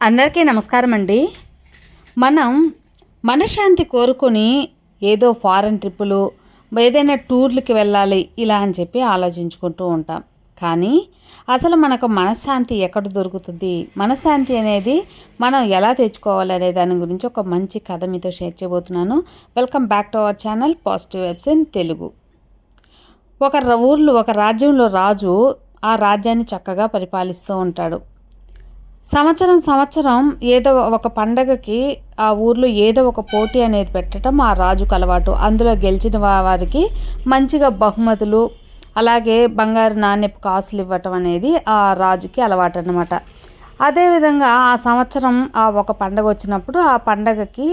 అందరికీ నమస్కారం అండి మనం మనశ్శాంతి కోరుకొని ఏదో ఫారెన్ ట్రిప్పులు ఏదైనా టూర్లకి వెళ్ళాలి ఇలా అని చెప్పి ఆలోచించుకుంటూ ఉంటాం. కానీ అసలు మనకు మనశ్శాంతి ఎక్కడ దొరుకుతుంది? మనశ్శాంతి అనేది మనం ఎలా తెచ్చుకోవాలి అనే దాని గురించి ఒక మంచి కథ మీతో షేర్ చేయబోతున్నాను. Welcome back to our channel positive vibes in Telugu. ఒక ఊర్లో ఒక రాజ్యంలో రాజు ఆ రాజ్యాన్ని చక్కగా పరిపాలిస్తూ ఉంటాడు. సంవత్సరం సంవత్సరం ఏదో ఒక పండగకి ఆ ఊర్లో ఏదో ఒక పోటీ అనేది పెట్టడం ఆ రాజుకు అలవాటు. అందులో గెలిచిన వారికి మంచిగా బహుమతులు అలాగే బంగారు నాణ్యపు కాసులు ఇవ్వటం అనేది ఆ రాజుకి అలవాటు అనమాట అదేవిధంగా ఆ సంవత్సరం ఆ ఒక పండగ వచ్చినప్పుడు ఆ పండగకి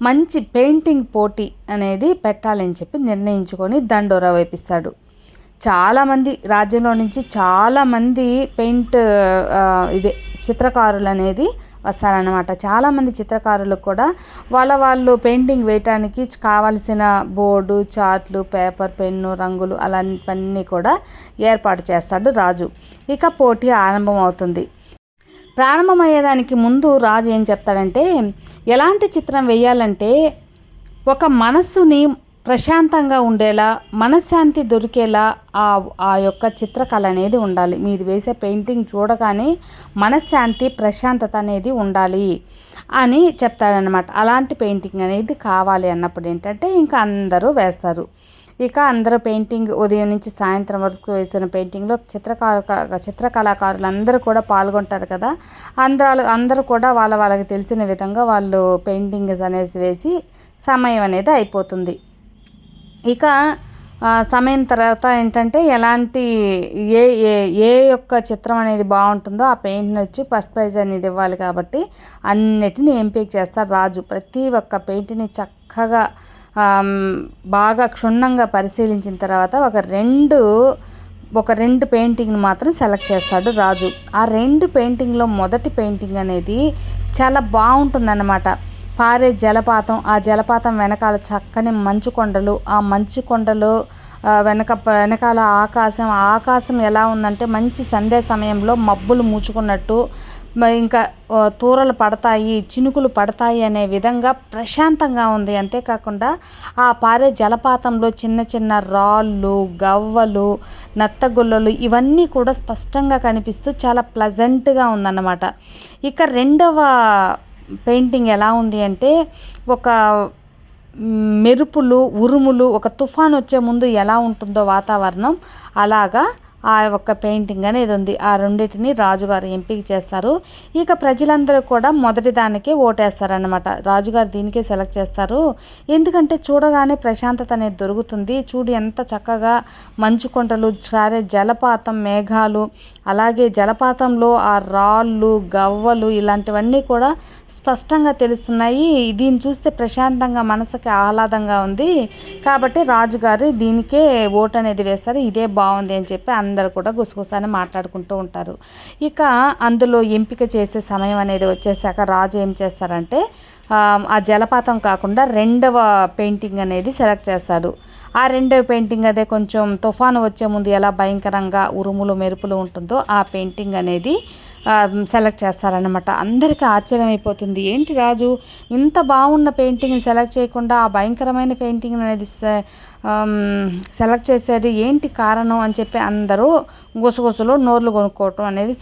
మంచి పెయింటింగ్ పోటీ అనేది పెట్టాలని చెప్పి నిర్ణయించుకొని దండోరా వేపిస్తాడు. చాలామంది రాజ్యంలో నుంచి చాలామంది పెయింట్ ఇదే చిత్రకారులు అనేది వస్తారనమాట చాలామంది చిత్రకారులకు కూడా వాళ్ళ వాళ్ళు పెయింటింగ్ వేయటానికి కావలసిన బోర్డు చార్ట్లు పేపర్ పెన్ను రంగులు అలాంటివన్నీ కూడా ఏర్పాటు చేస్తాడు రాజు. ఇక పోటీ ఆరంభం అవుతుంది ప్రారంభమయ్యేదానికి ముందు రాజు ఏం చెప్తాడంటే ఎలాంటి చిత్రం వేయాలంటే ఒక మనస్సుని ప్రశాంతంగా ఉండేలా మనశ్శాంతి దొరికేలా ఆ ఆ యొక్క చిత్రకళ అనేది ఉండాలి. మీరు వేసే పెయింటింగ్ చూడగానే మనశ్శాంతి ప్రశాంతత అనేది ఉండాలి అని చెప్తాడనమాట అలాంటి పెయింటింగ్ అనేది కావాలి అన్నప్పుడు ఏంటంటే ఇంకా అందరూ వేస్తారు. ఇక అందరూ పెయింటింగ్ ఉదయం నుంచి సాయంత్రం వరకు వేసిన పెయింటింగ్లో చిత్రకళ చిత్రకళాకారులు అందరూ కూడా పాల్గొంటారు కదా. అందరూ అందరూ కూడా వాళ్ళ వాళ్ళకి తెలిసిన విధంగా వాళ్ళు పెయింటింగ్స్ అనేసి వేసి సమయం అనేది అయిపోతుంది. ఇక సమయం తర్వాత ఏంటంటే ఎలాంటి ఏ ఏ ఏ యొక్క చిత్రం అనేది బాగుంటుందో ఆ పెయింట్ని వచ్చి ఫస్ట్ ప్రైజ్ అనేది ఇవ్వాలి కాబట్టి అన్నిటిని ఎంపిక చేస్తారు రాజు. ప్రతి ఒక్క పెయింట్ని చక్కగా బాగా క్షుణ్ణంగా పరిశీలించిన తర్వాత ఒక రెండు ఒక రెండు పెయింటింగ్ని మాత్రం సెలెక్ట్ చేస్తాడు రాజు. ఆ రెండు పెయింటింగ్లో మొదటి పెయింటింగ్ అనేది చాలా బాగుంటుందన్నమాట. పారే జలపాతం. ఆ జలపాతం వెనకాల చక్కని మంచు కొండలు. ఆ మంచు కొండలు వెనక వెనకాల ఆకాశం. ఆ ఆకాశం ఎలా ఉందంటే మంచి సంధ్యా సమయంలో మబ్బులు మూచుకున్నట్టు ఇంకా తూరలు పడతాయి చినుకులు పడతాయి అనే విధంగా ప్రశాంతంగా ఉంది. అంతేకాకుండా ఆ పారే జలపాతంలో చిన్న చిన్న రాళ్ళు గవ్వలు నత్తగుల్లలు ఇవన్నీ కూడా స్పష్టంగా కనిపిస్తూ చాలా ప్లజెంట్గా ఉందన్నమాట. ఇక రెండవ పెయింటింగ్ ఎలా ఉంది అంటే ఒక మెరుపులు ఉరుములు ఒక తుఫాన్ వచ్చే ముందు ఎలా ఉంటుందో వాతావరణం అలాగా ఆ ఒక్క పెయింటింగ్ అనేది ఉంది. ఆ రెండింటిని రాజుగారు ఎంపిక చేస్తారు. ఇక ప్రజలందరూ కూడా మొదటి దానికే ఓటేస్తారనమాట రాజుగారు దీనికే సెలెక్ట్ చేస్తారు. ఎందుకంటే చూడగానే ప్రశాంతత అనేది దొరుకుతుంది. చూడు ఎంత చక్కగా మంచు కొండలు సారే జలపాతం మేఘాలు అలాగే జలపాతంలో ఆ రాళ్ళు గవ్వలు ఇలాంటివన్నీ కూడా స్పష్టంగా తెలుస్తున్నాయి. దీన్ని చూస్తే ప్రశాంతంగా మనసుకి ఆహ్లాదంగా ఉంది. కాబట్టి రాజుగారు దీనికే ఓటు అనేది వేస్తారు ఇదే బాగుంది అని చెప్పి అందరూ కూడా గుసగుసాని మాట్లాడుకుంటూ ఉంటారు. ఇక అందులో ఎంపిక చేసే సమయం అనేది వచ్చేసాక రాజు ఏం చేస్తారంటే ఆ, జలపాతం కాకుండా రెండవ పెయింటింగ్ అనేది సెలెక్ట్ చేస్తాడు. ఆ రెండవ పెయింటింగ్ అదే కొంచెం తుఫాను వచ్చే ముందు ఎలా భయంకరంగా ఉరుములు మెరుపులు ఉంటుందో ఆ పెయింటింగ్ అనేది సెలెక్ట్ చేస్తారనమాట అందరికీ ఆశ్చర్యం అయిపోతుంది ఏంటి రాజు ఇంత బాగున్న పెయింటింగ్ని సెలెక్ట్ చేయకుండా ఆ భయంకరమైన పెయింటింగ్ అనేది సెలెక్ట్ చేసేది ఏంటి కారణం అని చెప్పి అందరూ గుసగుసలు నోర్లు కొనుక్కోవటం అనేది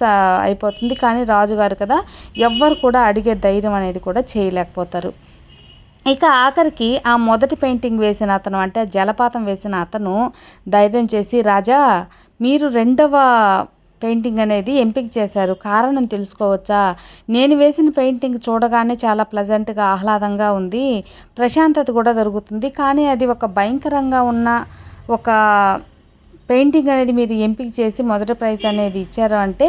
అయిపోతుంది. కానీ రాజుగారు కదా ఎవ్వరు కూడా అడిగే ధైర్యం అనేది కూడా చేయలేకపోతారు ఇక ఆఖరికి ఆ మొదటి పెయింటింగ్ వేసిన అతను అంటే జలపాతం వేసిన అతను ధైర్యం చేసి రాజా మీరు రెండవ పెయింటింగ్ అనేది ఎంపిక చేశారు. కారణం తెలుసుకోవచ్చా? నేను వేసిన పెయింటింగ్ చూడగానే చాలా ప్లజెంట్గా ఆహ్లాదంగా ఉంది. ప్రశాంతత కూడా దొరుకుతుంది. కానీ అది ఒక భయంకరంగా ఉన్న ఒక పెయింటింగ్ అనేది మీరు ఎంపిక చేసి మొదటి ప్రైజ్ అనేది ఇచ్చారు అంటే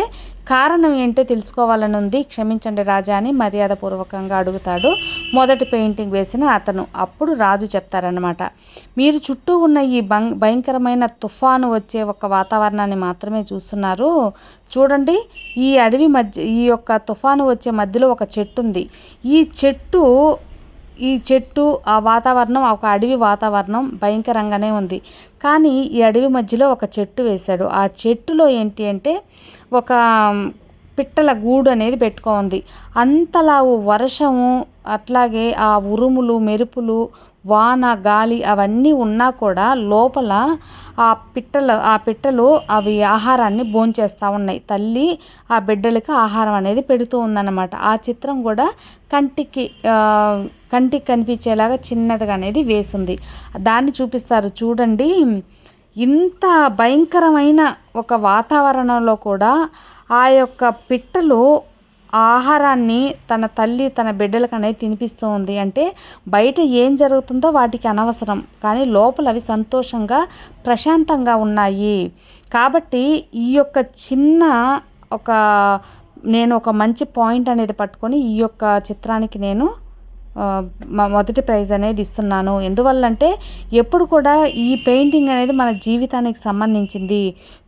కారణం ఏంటో తెలుసుకోవాలని ఉంది. క్షమించండి రాజా అని మర్యాదపూర్వకంగా అడుగుతాడు. మొదటి పెయింటింగ్ వేసిన అతను. అప్పుడు రాజు చెప్తారనమాట మీరు చుట్టూ ఉన్న ఈ భం భయంకరమైన తుఫాను వచ్చే ఒక వాతావరణాన్ని మాత్రమే చూస్తున్నారు. చూడండి ఈ అడవి మధ్య ఈ యొక్క తుఫాను వచ్చే మధ్యలో ఒక చెట్టు ఉంది. ఈ చెట్టు ఈ చెట్టు ఆ వాతావరణం ఒక అడవి వాతావరణం భయంకరంగానే ఉంది. కానీ ఈ అడవి మధ్యలో ఒక చెట్టు వేశాడు. ఆ చెట్టులో ఏంటి అంటే ఒక పిట్టల గూడు అనేది పెట్టుకోంది. అంతలా వర్షము అట్లాగే ఆ ఉరుములు మెరుపులు వాన గాలి అవన్నీ ఉన్నా కూడా లోపల ఆ పిట్టలు ఆ పిట్టలు అవి ఆహారాన్ని భోంచేస్తూ ఉన్నాయి. తల్లి ఆ బిడ్డలకి ఆహారం అనేది పెడుతూ ఉందన్నమాట. ఆ చిత్రం కూడా కంటికి కంటికి కనిపించేలాగా చిన్నదిగా అనేది వేసింది. దాన్ని చూపిస్తారు. చూడండి. ఇంత భయంకరమైన ఒక వాతావరణంలో కూడా ఆ యొక్క పిట్టలు ఆహారాన్ని తన తల్లి తన బిడ్డలకు అనేది తినిపిస్తూ ఉంది అంటే బయట ఏం జరుగుతుందో వాటికి అనవసరం. కానీ లోపల అవి సంతోషంగా ప్రశాంతంగా ఉన్నాయి. కాబట్టి ఈ యొక్క చిన్న ఒక నేను ఒక మంచి పాయింట్ అనేది పట్టుకొని ఈ యొక్క చిత్రానికి నేను మొదటి ప్రైజ్ అనేది ఇస్తున్నాను. ఎందువల్లంటే ఎప్పుడు కూడా ఈ పెయింటింగ్ అనేది మన జీవితానికి సంబంధించింది.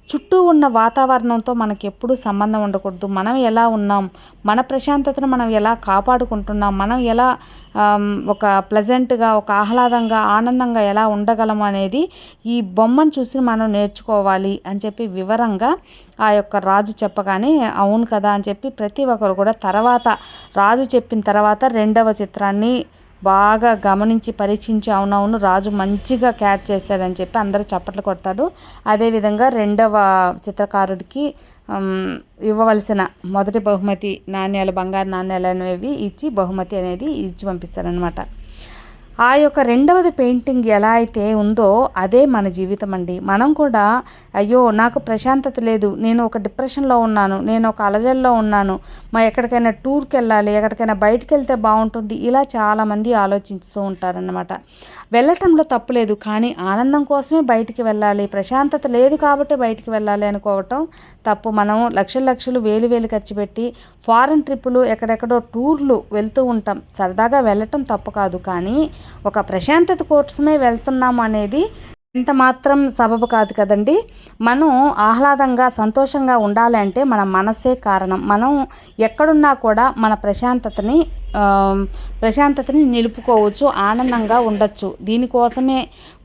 చుట్టూ ఉన్న వాతావరణంతో మనకి ఎప్పుడు సంబంధం ఉండకూడదు. మనం ఎలా ఉన్నాం? మన ప్రశాంతతను మనం ఎలా కాపాడుకుంటున్నాం? మనం ఎలా ఒక ప్లెజెంట్గా ఒక ఆహ్లాదంగా ఆనందంగా ఎలా ఉండగలం అనేది ఈ బొమ్మను చూసి మనం నేర్చుకోవాలి అని చెప్పి వివరంగా ఆ యొక్క రాజు చెప్పగానే అవును కదా అని చెప్పి ప్రతి ఒక్కరు కూడా తర్వాత రాజు చెప్పిన తర్వాత రెండవ చిత్రాన్ని బాగా గమనించి పరీక్షించి అవునవును రాజు మంచిగా క్యాచ్ చేశాడని చెప్పి అందరూ చప్పట్లు కొడతాడు. అదేవిధంగా రెండవ చిత్రకారుడికి ఇవ్వవలసిన మొదటి బహుమతి నాణ్యాలు బంగారు నాణ్యాలు అనేవి ఇచ్చి బహుమతి అనేది ఇచ్చి పంపిస్తారనమాట ఆ యొక్క రెండవది పెయింటింగ్ ఎలా అయితే ఉందో అదే మన జీవితం అండి. మనం కూడా అయ్యో నాకు ప్రశాంతత లేదు నేను ఒక డిప్రెషన్లో ఉన్నాను నేను ఒక అలజల్లో ఉన్నాను మా ఎక్కడికైనా టూర్కి వెళ్ళాలి ఎక్కడికైనా బయటకు వెళ్తే బాగుంటుంది ఇలా చాలామంది ఆలోచిస్తూ ఉంటారన్నమాట. వెళ్ళటంలో తప్పు లేదు కానీ ఆనందం కోసమే బయటికి వెళ్ళాలి ప్రశాంతత లేదు కాబట్టి బయటికి వెళ్ళాలి అనుకోవటం తప్పు. మనం లక్షల లక్షలు వేలు వేలు ఖర్చు పెట్టి ఫారెన్ ట్రిప్పులు ఎక్కడెక్కడో టూర్లు వెళ్తూ ఉంటాం. సరదాగా వెళ్ళటం తప్పు కాదు కానీ ఒక ప్రశాంతత కోసమే వెళ్తున్నాము అనేది ఎంత మాత్రం సబబు కాదు కదండి. మనం ఆహ్లాదంగా సంతోషంగా ఉండాలి అంటే మన మనస్సే కారణం. మనం ఎక్కడున్నా కూడా మన ప్రశాంతతని ప్రశాంతతని నిలుపుకోవచ్చు ఆనందంగా ఉండొచ్చు. దీనికోసమే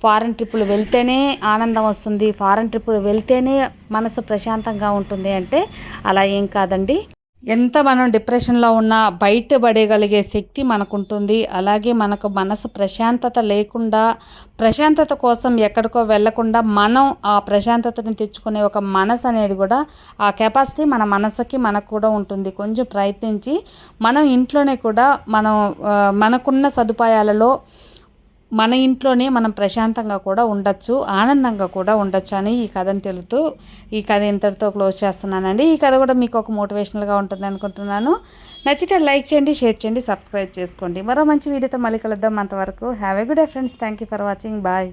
ఫారెన్ ట్రిప్పులు వెళ్తేనే ఆనందం వస్తుంది. ఫారెన్ ట్రిప్పులు వెళ్తేనే మనసు ప్రశాంతంగా ఉంటుంది అంటే అలా ఏం కాదండి. ఎంత మనం డిప్రెషన్లో ఉన్నా బయటపడగలిగే శక్తి మనకుంటుంది. అలాగే మనకు మనసు ప్రశాంతత లేకుండా ప్రశాంతత కోసం ఎక్కడికో వెళ్ళకుండా మనం ఆ ప్రశాంతతని తెచ్చుకునే ఒక మనసు అనేది కూడా ఆ కెపాసిటీ మన మనసుకి మనకు కూడా ఉంటుంది. కొంచెం ప్రయత్నించి మనం ఇంట్లోనే కూడా మనం మనకున్న సదుపాయాలలో మన ఇంట్లోనే మనం ప్రశాంతంగా కూడా ఉండొచ్చు ఆనందంగా కూడా ఉండొచ్చు అని ఈ కథను తెలుతూ ఈ కథ ఇంతటితో క్లోజ్ చేస్తున్నానండి. ఈ కథ కూడా మీకు ఒక మోటివేషనల్గా ఉంటుంది అనుకుంటున్నాను. నచ్చితే లైక్ చేయండి షేర్ చేయండి సబ్స్క్రైబ్ చేసుకోండి. మరో మంచి వీడియోతో మళ్ళీ కలుద్దాం. అంతవరకు have a good day friends. Thank you for watching. Bye.